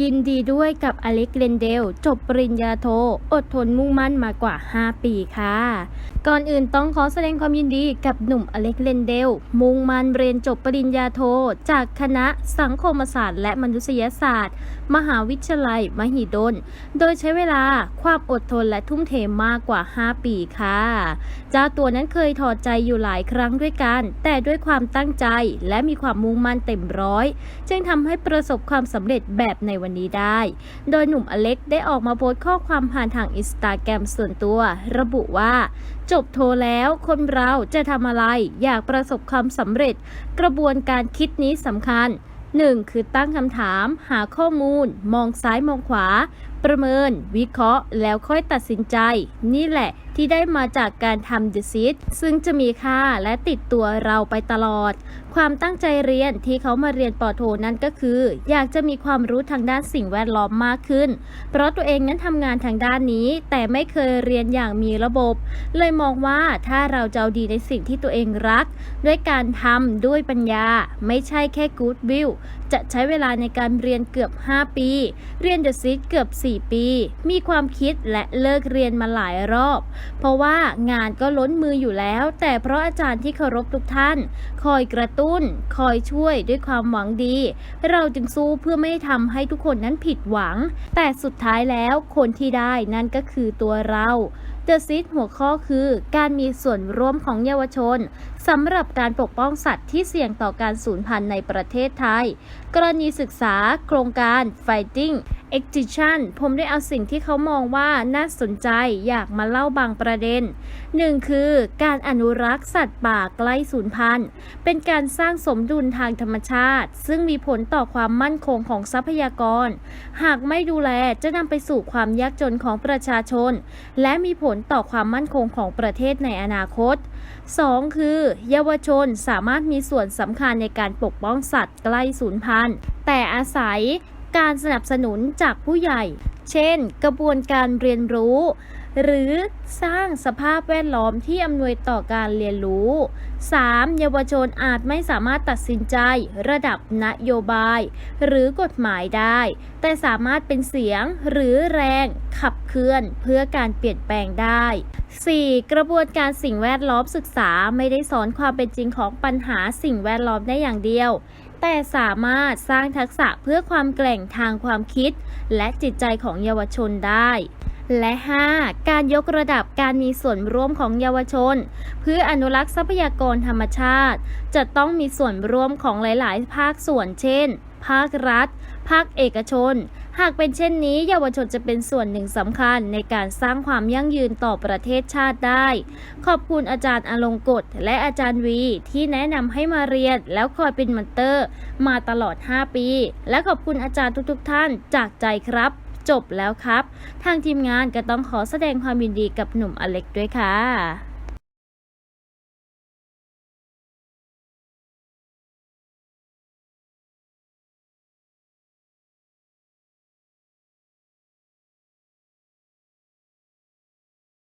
ยินดีด้วยกับอเล็กเรนเดล จบปริญญาโท อดทนมุ่งมั่นมากว่า 5 ปีค่ะ ก่อนอื่นต้องขอแสดงความยินดีกับหนุ่มอเล็กเรนเดล มุ่งมั่นเรียนจบปริญญาโท จากคณะสังคมศาสตร์และมนุษยศาสตร์ มหาวิทยาลัย มหิดล โดยใช้เวลาความอดทนและทุ่มเทมากกว่า 5 ปีค่ะเจ้าตัวนั้นเคยถอดใจอยู่หลายครั้งด้วยกัน แต่ด้วยความตั้งใจและมีความมุ่งมั่นเต็มร้อย จึงทำให้ประสบความสำเร็จแบบในวันนี้ได้ โดยหนุ่มอเล็กได้ออกมาโพสต์ข้อความผ่านทางอินสตาแกรมส่วนตัว ระบุว่า จบโทรแล้วคนเราจะทำอะไร อยากประสบความสำเร็จ กระบวนการคิดนี้สำคัญ 1. คือตั้งคำถาม หาข้อมูล มองซ้ายมองขวาประเมิน วิเคราะห์ แล้วค่อยตัดสินใจ นี่แหละที่ได้มาจากการทำ The Seed ซึ่งจะมีค่าและติดตัวเราไปตลอด ความตั้งใจเรียนที่เขามาเรียนปอโทนั่นก็คือ อยากจะมีความรู้ทางด้านสิ่งแวดล้อมมากขึ้น เพราะตัวเองนั้นทำงานทางด้านนี้ แต่ไม่เคยเรียนอย่างมีระบบ เลยมองว่าถ้าเราจะาดีในสิ่งที่ตัวเองรัก ด้วยการทำด้วยปัญญา ไม่ใช่แค่ Good Will จะใช้เวลาในการเรียนเกือบ 5 ปี เรียน The Seed เกือบ4 ปี มีความคิดและเลิกเรียนมาหลายรอบ เพราะว่างานก็ล้นมืออยู่แล้ว แต่เพราะอาจารย์ที่เคารพทุกท่าน คอยกระตุ้น คอยช่วยด้วยความหวังดี เราจึงสู้เพื่อไม่ทำให้ทุกคนนั้นผิดหวัง แต่สุดท้ายแล้วคนที่ได้นั่นก็คือตัวเรา The Seed หัวข้อคือการมีส่วนร่วมของเยาวชนสำหรับการปกป้องสัตว์ที่เสี่ยงต่อการสูญพันธุ์ในประเทศไทย กรณีศึกษาโครงการ Fighting e x i t i o n ผมได้เอาสิ่งที่เขามองว่าน่าสนใจอยากมาเล่าบางประเด็นหนึ่งคือการอนุรักษ์สัตว์ป่าใกล้สูญพันธุ์เป็นการสร้างสมดุลทางธรรมชาติ ซึ่งมีผลต่อความมั่นคงของทรัพยากร หากไม่ดูแลจะนำไปสู่ความยากจนของประชาชน และมีผลต่อความมั่นคงของประเทศในอนาคต 2. คือ เยาวชนสามารถมีส่วนสำคัญในการปกป้องสัตว์ใกล้สูญพันธุ์แต่อาศัย การสนับสนุนจากผู้ใหญ่ เช่น กระบวนการเรียนรู้ หรือสร้างสภาพแวดล้อมที่อำนวยต่อการเรียนรู้ 3. เยาวชนอาจไม่สามารถตัดสินใจระดับนโยบาย หรือกฎหมายได้ แต่สามารถเป็นเสียงหรือแรงขับเคลื่อนเพื่อการเปลี่ยนแปลงได้ 4. กระบวนการสิ่งแวดล้อมศึกษาไม่ได้สอนความเป็นจริงของปัญหาสิ่งแวดล้อมได้อย่างเดียว แต่สามารถสร้างทักษะเพื่อความแกร่งทางความคิด และจิตใจของเยาวชนได้ และ 5. การยกระดับการมีส่วนร่วมของเยาวชน เพื่ออนุรักษ์ทรัพยากรธรรมชาติ จะต้องมีส่วนร่วมของหลาย ๆ ภาคส่วนเช่น ภาครัฐ ภาคเอกชน หากเป็นเช่นนี้ เยาวชนจะเป็นส่วนหนึ่งสำคัญในการสร้างความยั่งยืนต่อประเทศชาติได้ ขอบคุณอาจารย์อลงกฎและอาจารย์วี ที่แนะนำให้มาเรียนแล้วคอยเป็นมันเตอร์ มาตลอด 5 ปี และขอบคุณอาจารย์ทุกๆ ท่านจากใจครับ จบแล้วครับ ทางทีมงานก็ต้องขอแสดงความยินดีกับหนุ่มอเล็กด้วยค่ะ